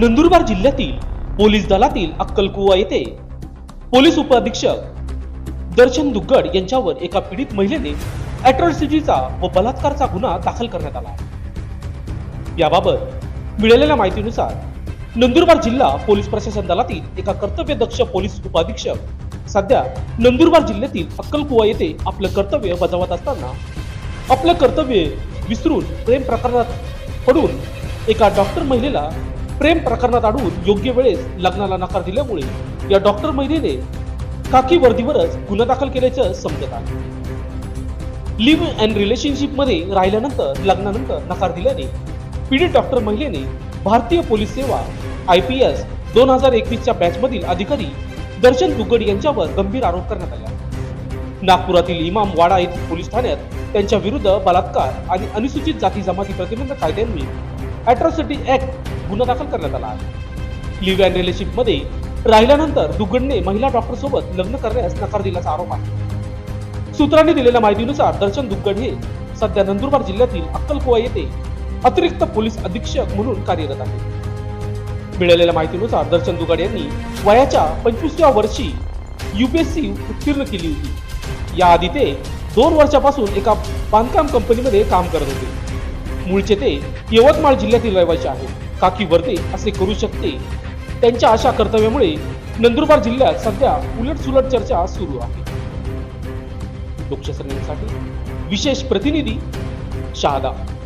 नंदुरबार जिल्ह्यातील पोलीस दलातील अक्कलकुवा येथे पोलीस उपअधीक्षक दर्शन दुग्गड यांच्यावर एका पीडित महिलेने अॅट्रॉसिटीचा व बलात्कारचा गुन्हा दाखल करण्यात आला. याबाबत मिळालेल्या माहितीनुसार नंदुरबार जिल्हा पोलीस प्रशासन दलातील एका कर्तव्यदक्ष पोलीस उपअधीक्षक सध्या नंदुरबार जिल्ह्यातील अक्कलकुवा येथे आपलं कर्तव्य बजावत असताना आपलं कर्तव्य विसरून प्रेम प्रकरणात पडून एका डॉक्टर महिलेला प्रेम प्रकरणात अडवून योग्य वेळेस लग्नाला नकार दिल्यामुळे या डॉक्टर महिलेने काकी वर्दीवरच गुन्हा दाखल केल्याचं समजत आहे. लिव्ह अँड रिलेशनशिपमध्ये राहिल्यानंतर लग्नानंतर नकार दिल्याने पीडित डॉक्टर महिलेने भारतीय पोलीस सेवा आय पी एस दोन हजार एकवीसच्या बॅचमधील अधिकारी दर्शन दुगड यांच्यावर गंभीर आरोप करण्यात आला नागपुरातील इमाम वाडा येथील पोलीस ठाण्यात त्यांच्या विरुद्ध बलात्कार आणि अनुसूचित जाती जमाती प्रतिबंध कायद्यान्वये अॅट्रॉसिटी ऍक्ट गुन्हा दाखल करण्यात आला आहे. लिव्ह अँड रिलेशनशिपमध्ये राहिल्यानंतर दुग्गडने महिला डॉक्टरसोबत लग्न करण्यास नकार दिल्याचा आरोप आहे. सूत्रांनी दिलेल्या माहितीनुसार दर्शन दुग्गड हे सध्या नंदुरबार जिल्ह्यातील अक्कलकुवा येथे अतिरिक्त पोलीस अधीक्षक म्हणून कार्यरत आहे मिळालेल्या माहितीनुसार दर्शन दुगाड यांनी वयाच्या पंचवीसव्या वर्षी युपीएससी उत्तीर्ण केली होती. याआधी ते दोन वर्षापासून एका बांधकाम कंपनीमध्ये काम करत होते. मूळचे ते यवतमाळ जिल्ह्यातील रहिवासी आहेत. काकी वर्दे असे करू शकते. त्यांच्या अशा कर्तव्यामुळे नंदुरबार जिल्ह्यात सध्या उलटसुलट चर्चा सुरू आहे. लोकशाहीसाठी विशेष प्रतिनिधी शहादा.